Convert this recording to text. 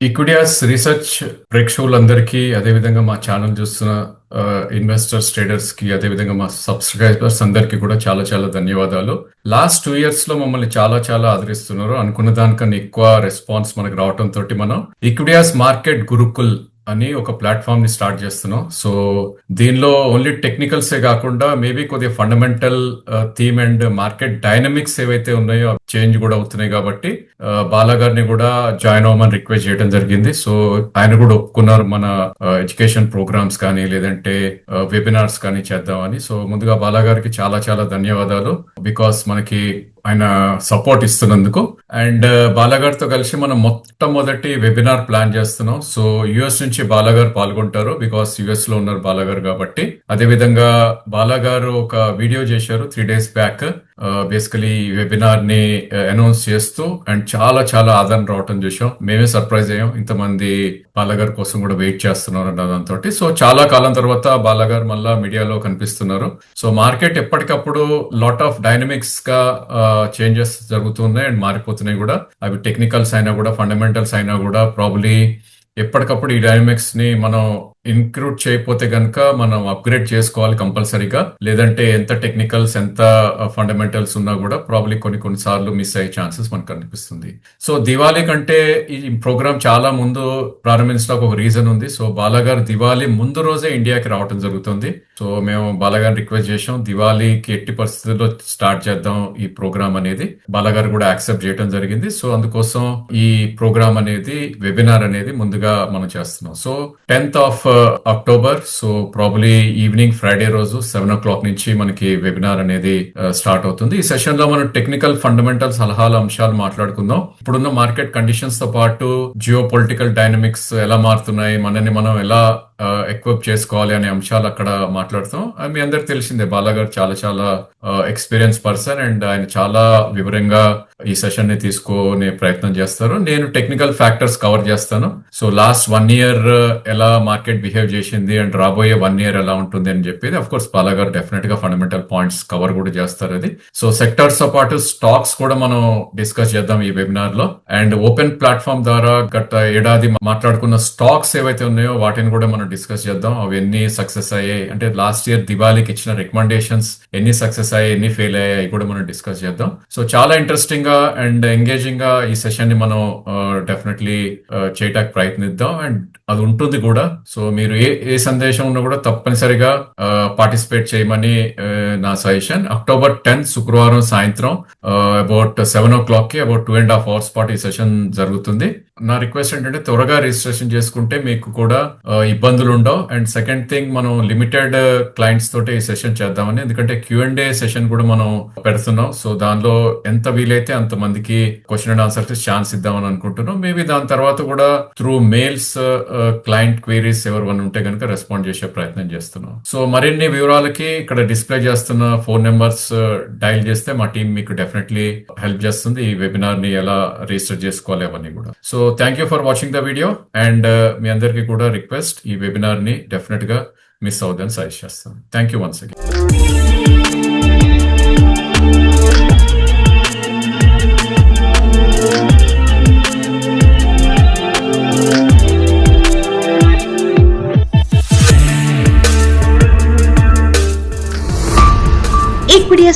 ఈక్విడియాస్ research ప్రేక్షకులందరికీ అదేవిధంగా మా ఛానల్ చూస్తున్న ఇన్వెస్టర్స్ ట్రేడర్స్కి అదేవిధంగా మా సబ్స్క్రైబర్స్ అందరికీ కూడా చాలా చాలా ధన్యవాదాలు. లాస్ట్ టూ ఇయర్స్లో మమ్మల్ని చాలా చాలా ఆదరిస్తున్నారు. అనుకున్న దానికన్నా ఎక్కువ రెస్పాన్స్ మనకు రావటం తోటి మనం ఈక్విడియాస్ మార్కెట్ గురుకుల్ అని ఒక ప్లాట్ఫామ్ని స్టార్ట్ చేస్తున్నాం. సో దీనిలో ఓన్లీ టెక్నికల్స్ ఏ కాకుండా మేబీ కొద్దిగా fundamental theme and market dynamics ఏవైతే ఉన్నాయో చేంజ్ కూడా అవుతున్నాయి కాబట్టి ఆ, బాలా గారిని కూడా జాయిన్ అవ్వమని రిక్వెస్ట్ చేయడం జరిగింది. సో ఆయన కూడా ఒప్పుకున్నారు మన ఎడ్యుకేషన్ ప్రోగ్రామ్స్ కానీ లేదంటే వెబినార్స్ కానీ చేద్దామని. సో ముందుగా బాలా గారికి చాలా చాలా ధన్యవాదాలు బికాస్ మనకి ఆయన సపోర్ట్ ఇస్తున్నందుకు. అండ్ బాలాగారితో కలిసి మనం మొట్టమొదటి వెబినార్ ప్లాన్ చేస్తున్నాం. సో యుఎస్ నుంచి బాలాగారు పాల్గొంటారు బికాస్ యుఎస్లో ఉన్నారు బాలాగారు కాబట్టి. అదే విధంగా బాలాగారు ఒక వీడియో చేశారు త్రీ డేస్ బ్యాక్ బేసికలీ వెబినార్ని అనౌన్స్ చేస్తూ అండ్ చాలా చాలా ఆదరణ రావటం చూసాం మేమే సర్ప్రైజ్ అయ్యాం. ఇంతమంది బాలాగారు కోసం కూడా వెయిట్ చేస్తున్నారు అన్న దాంతో సో చాలా కాలం తర్వాత బాలాగారు మళ్ళా మీడియాలో కనిపిస్తున్నారు. సో మార్కెట్ ఎప్పటికప్పుడు లాట్ ఆఫ్ డైనమిక్స్గా చేంజెస్ జరుగుతున్నాయి అండ్ మారిపోతున్నాయి కూడా. అవి టెక్నికల్స్ అయినా కూడా ఫండమెంటల్స్ అయినా కూడా ప్రాబ్లీ ఎప్పటికప్పుడు ఈ డైనమిక్స్ని మనం ఇంక్లూడ్ చేయకపోతే గనక మనం అప్గ్రేడ్ చేసుకోవాలి కంపల్సరీగా. లేదంటే ఎంత టెక్నికల్స్ ఎంత uh, ఫండమెంటల్స్ ఉన్నా కూడా ప్రాబ్లీ కొన్ని కొన్ని సార్లు మిస్ అయ్యే ఛాన్సెస్ మనకు కనిపిస్తుంది. సో దివాళీ కంటే ఈ ప్రోగ్రామ్ చాలా ముందు ప్రారంభించడానికి ఒక రీజన్ ఉంది. సో బాలాగారు దివాళీ ముందు రోజే ఇండియాకి రావడం జరుగుతుంది. సో మేము బాలాగారిని రిక్వెస్ట్ చేసాం దివాళీకి ఎట్టి పరిస్థితుల్లో స్టార్ట్ చేద్దాం ఈ ప్రోగ్రామ్ అనేది. బాలాగారు కూడా యాక్సెప్ట్ చేయడం జరిగింది. సో అందుకోసం ఈ ప్రోగ్రామ్ అనేది వెబినార్ అనేది ముందుగా మనం చేస్తున్నాం. So tenth of October so probably evening Friday రోజు సెవెన్ ఓ క్లాక్ నుంచి మనకి వెబినార్ అనేది uh, స్టార్ట్ అవుతుంది. ఈ సెషన్లో మనం టెక్నికల్ ఫండమెంటల్ సలహాల అంశాలు మాట్లాడుకుందాం. ఇప్పుడున్న మార్కెట్ కండిషన్స్తో పాటు జియో పొలిటికల్ డైనమిక్స్ ఎలా మారుతున్నాయి మనని మనం ఎలా ఎక్విప్ చేసుకోవాలి అనే అంశాలు అక్కడ మాట్లాడుతాం. మీ అందరికి తెలిసిందే బాలాగారు చాలా చాలా ఎక్స్పీరియన్స్ పర్సన్ అండ్ ఆయన చాలా వివరంగా ఈ సెషన్ని తీసుకునే ప్రయత్నం చేస్తారు. నేను టెక్నికల్ ఫ్యాక్టర్స్ కవర్ చేస్తాను. సో లాస్ట్ వన్ ఇయర్ ఎలా మార్కెట్ బిహేవ్ చేసింది అండ్ రాబోయే వన్ ఇయర్ ఎలా ఉంటుంది అని చెప్పేది. అఫ్ కోర్స్ బాలాగారు డెఫినెట్గా ఫండమెంటల్ పాయింట్స్ కవర్ కూడా చేస్తారు అది. సో సెక్టర్స్తో పాటు స్టాక్స్ కూడా మనం డిస్కస్ చేద్దాం ఈ వెబినార్లో. అండ్ ఓపెన్ ప్లాట్ఫామ్ ద్వారా గత ఏడాది మాట్లాడుకున్న స్టాక్స్ ఏవైతే ఉన్నాయో వాటిని కూడా మనం డిస్కస్ చేద్దాం. అవి ఎన్ని సక్సెస్ అయ్యాయి? అంటే లాస్ట్ ఇయర్ దివాళీకి ఇచ్చిన రికమెండేషన్స్ ఎన్ని సక్సెస్ అయ్యాయి ఎన్ని ఫెయిల్ అయ్యాయి కూడా మనం డిస్కస్ చేద్దాం. సో చాలా ఇంట్రెస్టింగ్గా అండ్ ఎంగేజింగ్గా ఈ సెషన్ని మనం డెఫినెట్లీ చేయటానికి ప్రయత్నిద్దాం. అండ్ అది ఉంటుంది కూడా. సో మీరు ఏ ఏ సందేశం ఉన్నా కూడా తప్పనిసరిగా పార్టిసిపేట్ చేయమని నా సజెషన్ అక్టోబర్ టెన్త్ శుక్రవారం సాయంత్రం అబౌట్ సెవెన్ ఓ క్లాక్కి about two and half hours పాటు ఈ సెషన్ జరుగుతుంది. నా రిక్వెస్ట్ ఏంటంటే త్వరగా రిజిస్ట్రేషన్ చేసుకుంటే మీకు కూడా ఇబ్బందులు ఉండవు అండ్ సెకండ్ థింగ్ మనం లిమిటెడ్ క్లయింట్స్ తోటి ఈ సెషన్ చేద్దామని ఎందుకంటే క్యూ అండ్ ఏ సెషన్ కూడా మనం పెడుతున్నాం. సో దానిలో ఎంత వీలైతే అంత మందికి క్వశ్చన్ అండ్ ఆన్సర్ ఛాన్స్ ఇద్దామని అనుకుంటున్నాం. మేబీ దాని తర్వాత కూడా త్రూ మెయిల్స్ క్లయింట్ క్వైరీస్ ఎవరు ఉంటే కనుక రెస్పాండ్ చేసే ప్రయత్నం చేస్తున్నాం. సో మరిన్ని వివరాలకి ఇక్కడ డిస్ప్లే చేస్తున్న ఫోన్ నెంబర్స్ డైల్ చేస్తే మా టీం మీకు డెఫినెట్లీ హెల్ప్ చేస్తుంది. ఈ వెబినార్ని ఎలా రిజిస్టర్ చేసుకోవాలి అవన్నీ కూడా. So thank you for watching the video and మీ అందరికీ కూడా రిక్వెస్ట్ ఈ వెబినార్ని డెఫినెట్గా మిస్ అవుదని సజెస్ట్ చేస్తాను. Thank you once again